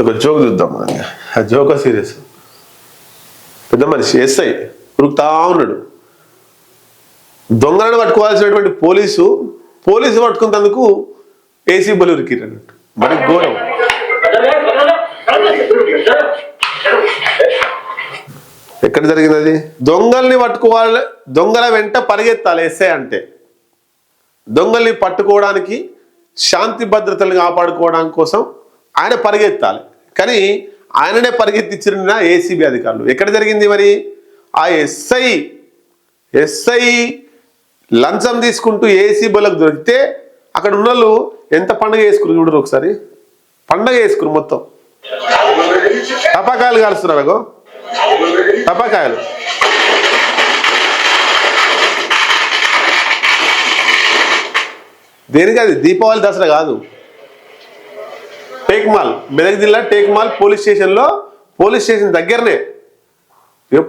ఒక జోక్ చూద్దాం మనం. ఆ జోక్ సీరియస్ పెద్ద మనిషి ఎస్ఐ ఉరుకుతా ఉన్నాడు. దొంగలను పట్టుకోవాల్సినటువంటి పోలీసు పోలీసు పట్టుకున్నందుకు ఏసీ బలు ఉరికిరన్నట్టు మరి ఘోరం. ఎక్కడ జరిగింది అది దొంగల్ని పట్టుకోవాలి దొంగల వెంట పరిగెత్తాలి ఎస్ఐ అంటే. దొంగల్ని పట్టుకోవడానికి శాంతి భద్రతలు కాపాడుకోవడానికి కోసం ఆయన పరిగెత్తాలి. కానీ ఆయననే పరిగెత్తించిన ఏసీబీ అధికారులు. ఎక్కడ జరిగింది మరి? ఆ ఎస్ఐ ఎస్ఐ లంచం తీసుకుంటూ ఏసీబీలకు దొరికితే అక్కడ ఉన్న వాళ్ళు ఎంత పండగ వేసుకుని చూడరు ఒకసారి? పండగ వేసుకుని మొత్తం. టపాకాయలు కాలుస్తున్నారు అగో. టపాకాయలు. దేనికి అది దీపావళి దసరా కాదు. టేక్ మాల్ మెదక్ జిల్లా టేక్ మాల్ పోలీస్ స్టేషన్లో పోలీస్ స్టేషన్ దగ్గరనే.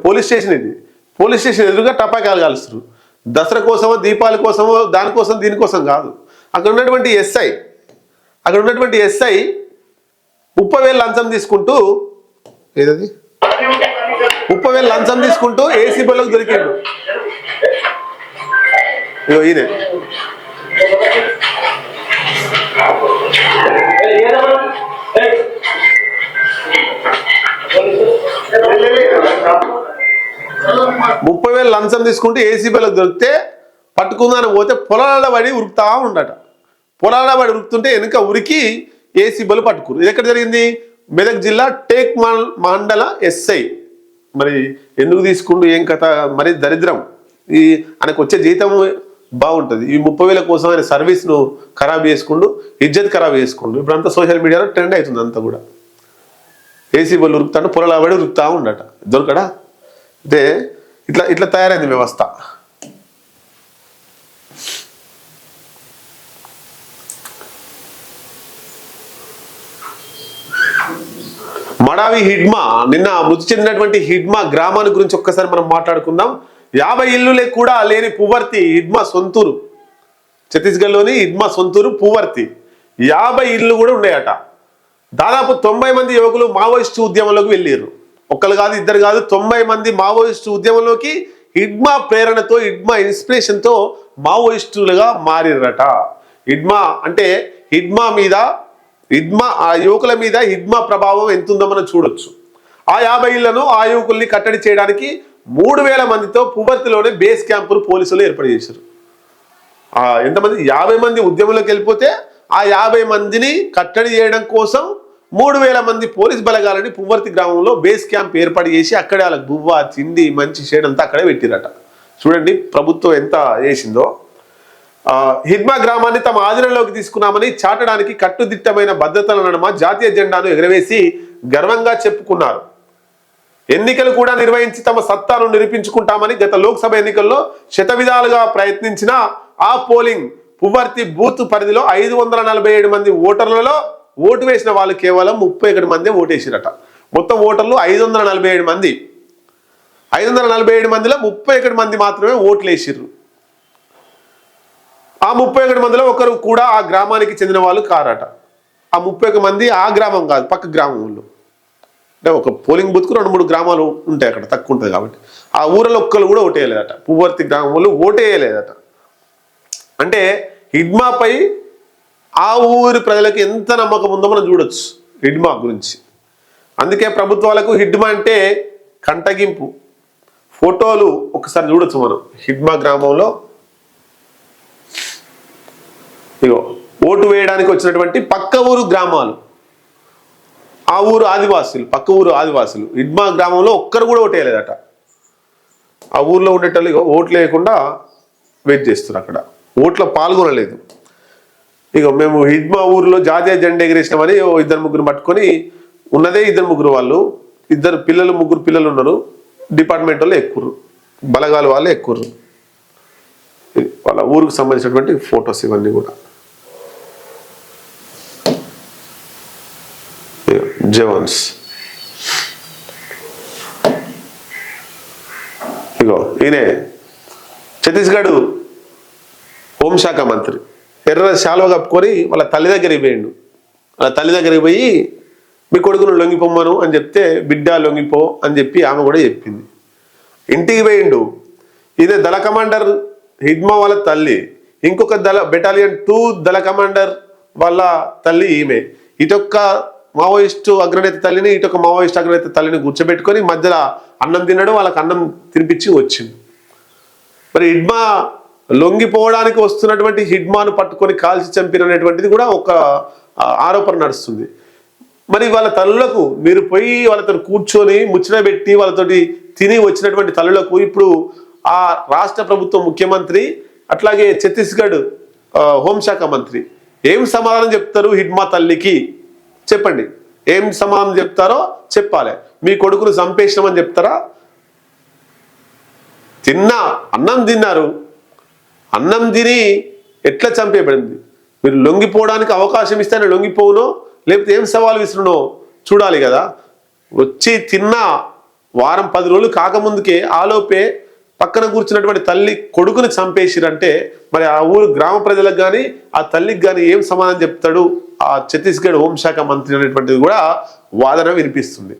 పోలీస్ స్టేషన్ ఇది. పోలీస్ స్టేషన్ ఎదురుగా టపాకాయలు కాలుస్తారు దసరా కోసమో దీపాల కోసమో దానికోసం దీనికోసం కాదు. అక్కడ ఉన్నటువంటి ఎస్ఐ అక్కడ ఉన్నటువంటి ఎస్ఐ ఉప్పవేలు వేలు లంచం తీసుకుంటూ ఏదది? ఉప్పవేలు వేలు లంచం తీసుకుంటూ ఏసీ బల్లోకి దొరికిండు. ఇగో ముప్పై వేలు లంచం తీసుకుంటే ఏసీ బల్లకు దొరికితే పట్టుకుందాని పోతే పొలాల పడి ఉరుకుతా ఉండట పొలాల పడి ఉరుకుతుంటే వెనుక ఉరికి ఏసీ బలు పట్టుకురు. ఇది ఎక్కడ జరిగింది? మెదక్ జిల్లా టేక్ మండల ఎస్ఐ మరి ఎందుకు తీసుకుంటూ ఏం కథ? మరి దరిద్రం. ఈ ఆయనకు వచ్చే జీతం బాగుంటుంది. ఈ ముప్పై వేల కోసం ఆయన సర్వీస్ను ఖరాబ్ చేసుకుంటూ ఇజ్జత్ ఖరాబ్ చేసుకుంటూ ఇప్పుడంతా సోషల్ మీడియాలో ట్రెండ్ అవుతుంది అంతా కూడా. ఏసీ బళ్ళు ఉరుకుతాడు పొలలాబడి ఉరుకుతా ఉండట. దొరకడా? అంటే ఇట్లా ఇట్లా తయారైంది వ్యవస్థ. మడావి హిడ్మా నిన్న మృతి చెందినటువంటి హిడ్మా గ్రామాన్ని గురించి ఒక్కసారి మనం మాట్లాడుకుందాం. యాభై ఇల్లులే కూడా లేని పువర్తి హిడ్మా సొంతూరు. ఛత్తీస్గఢ్లోని ఇడ్మా సొంతూరు పువర్తి. యాభై ఇల్లు కూడా ఉన్నాయట. దాదాపు తొంభై మంది యువకులు మావోయిస్టు ఉద్యమంలోకి వెళ్ళారు ఒక్కరు కాదు ఇద్దరు కాదు తొంభై మంది మావోయిస్టు ఉద్యమంలోకి హిడ్మా ప్రేరణతో ఇడ్మా ఇన్స్పిరేషన్తో మావోయిస్టులుగా మారిరట హిడ్మా అంటే హిడ్మా మీద హిడ్మా ఆ యువకుల మీద హిడ్మా ప్రభావం ఎంతుందో మనం చూడొచ్చు. ఆ యాభై ఇళ్ళను ఆ యువకుల్ని కట్టడి చేయడానికి మూడు వేల మందితో పువర్తిలోనే బేస్ క్యాంపును పోలీసులు ఏర్పాటు చేశారు. ఆ ఎంతమంది? యాభై మంది ఉద్యమంలోకి వెళ్ళిపోతే ఆ యాభై మందిని కట్టడి చేయడం కోసం మూడు వేల మంది పోలీస్ బలగాలని పువర్తి గ్రామంలో బేస్ క్యాంప్ ఏర్పాటు చేసి అక్కడే వాళ్ళకి బువ్వ తిండి మంచి షేడ్ అంతా అక్కడే పెట్టిరట. చూడండి ప్రభుత్వం ఎంత చేసిందో. హిద్మా హిడ్మా గ్రామాన్ని తమ ఆధీనంలోకి తీసుకున్నామని చాటడానికి కట్టుదిట్టమైన భద్రతల నడుమ జాతీయ జెండాను ఎగరవేసి గర్వంగా చెప్పుకున్నారు. ఎన్నికలు కూడా నిర్వహించి తమ సత్తాను నిరూపించుకుంటామని గత లోక్సభ ఎన్నికల్లో శతవిధాలుగా ప్రయత్నించిన ఆ పోలింగ్ పువ్వర్తి బూత్ పరిధిలో ఐదు వందల నలభై ఏడు మంది ఓటర్లలో ఓటు వేసిన వాళ్ళు కేవలం ముప్పై ఒకటి మంది ఓటేసిరట. మొత్తం ఓటర్లు ఐదు వందల నలభై ఏడు మంది. ఐదు వందల నలభై ఏడు మందిలో ముప్పై ఒకటి మంది మాత్రమే ఓట్లు వేసిర్రు. ఆ ముప్పై ఒకటి మందిలో ఒకరు కూడా ఆ గ్రామానికి చెందిన వాళ్ళు కారట. ఆ ముప్పై ఒక మంది ఆ గ్రామం కాదు పక్క గ్రామంలో అంటే ఒక పోలింగ్ బూత్కు రెండు మూడు గ్రామాలు ఉంటాయి అక్కడ తక్కువ ఉంటుంది కాబట్టి. ఆ ఊరిలో ఒక్కరు కూడా ఓటేయలేదట. పువ్వర్తి గ్రామంలో ఓటేయలేదట. అంటే హిడ్మాపై ఆ ఊరి ప్రజలకు ఎంత నమ్మకం ఉందో మనం చూడొచ్చు హిడ్మా గురించి. అందుకే ప్రభుత్వాలకు హిడ్మా అంటే కంటగింపు. ఫోటోలు ఒకసారి చూడొచ్చు మనం హిడ్మా గ్రామంలో. ఇగో ఓటు వేయడానికి వచ్చినటువంటి పక్క ఊరు గ్రామాలు. ఆ ఊరు ఆదివాసులు పక్క ఊరు ఆదివాసులు. ఇడ్మా గ్రామంలో ఒక్కరు కూడా ఓటేయలేదట ఆ ఊర్లో ఉండేటోళ్ళు ఓట్లు వేయకుండా వెయిట్ చేస్తున్నారు అక్కడ. ఓట్లో పాల్గొనలేదు. ఇక మేము హిడ్మా ఊర్లో జాతీయ జెండా ఎగిరేసినామని ఓ ఇద్దరు ముగ్గురు పట్టుకొని ఉన్నదే ఇద్దరు ముగ్గురు వాళ్ళు. ఇద్దరు పిల్లలు ముగ్గురు పిల్లలు ఉన్నారు. డిపార్ట్మెంట్ వాళ్ళు ఎక్కువరు బలగాలు వాళ్ళు ఎక్కువరు వాళ్ళ ఊరికి సంబంధించినటువంటి ఫొటోస్ ఇవన్నీ కూడా. జవాన్స్ ఇగో ఈయనే. ఛత్తీస్గఢ్ హోంశాఖ మంత్రి. ఎర్ర శాలువ కప్పుకొని వాళ్ళ తల్లి దగ్గరికి పోయిండు. వాళ్ళ తల్లి దగ్గరికి పోయి మీ కొడుకును లొంగిపోమ్మను అని చెప్తే బిడ్డ లొంగిపో అని చెప్పి ఆమె కూడా చెప్పింది. ఇంటికి పోయిండు. ఇదే దళ కమాండర్ హిడ్మా వాళ్ళ తల్లి. ఇంకొక దళ బెటాలియన్ టూ దళ కమాండర్ వాళ్ళ తల్లి ఈమె. ఇదొక్క మావోయిస్టు అగ్రనేత తల్లిని ఇటు ఒక మావోయిస్ట్ అగ్రనేత తల్లిని కూర్చోబెట్టుకొని మధ్యలో అన్నం తినడం వాళ్ళకి అన్నం తినిపించి వచ్చింది. మరి హిడ్మా లొంగిపోవడానికి వస్తున్నటువంటి హిడ్మాను పట్టుకొని కాల్చి చంపినటువంటిది కూడా ఒక ఆరోపణ నడుస్తుంది. మరి వాళ్ళ తల్లులకు మీరు పోయి వాళ్ళతో కూర్చొని ముచ్చట పెట్టి వాళ్ళతోటి తిని వచ్చినటువంటి తల్లులకు ఇప్పుడు ఆ రాష్ట్ర ప్రభుత్వ ముఖ్యమంత్రి అట్లాగే ఛత్తీస్గఢ్ హోంశాఖ మంత్రి ఏం సమాధానం చెప్తారు హిడ్మా తల్లికి? చెప్పండి. ఏం సమాధానం చెప్తారో చెప్పాలి. మీ కొడుకును చంపేసినామని చెప్తారా? తిన్నా అన్నం తిన్నారు. అన్నం తిని ఎట్లా చంపేయబడింది? మీరు లొంగిపోవడానికి అవకాశం ఇస్తేనే లొంగిపోవునో లేకపోతే ఏం సవాలు విసురునో చూడాలి కదా. వచ్చి తిన్న వారం పది రోజులు కాకముందుకే ఆలోపే పక్కన కూర్చున్నటువంటి తల్లి కొడుకుని చంపేసిరంటే మరి ఆ ఊరు గ్రామ ప్రజలకు కానీ ఆ తల్లికి కానీ ఏం సమాధానం చెప్తాడు? ఆ ఛత్తీస్గఢ్ హోంశాఖ మంత్రి అనేటువంటిది కూడా వాదన వినిపిస్తుంది.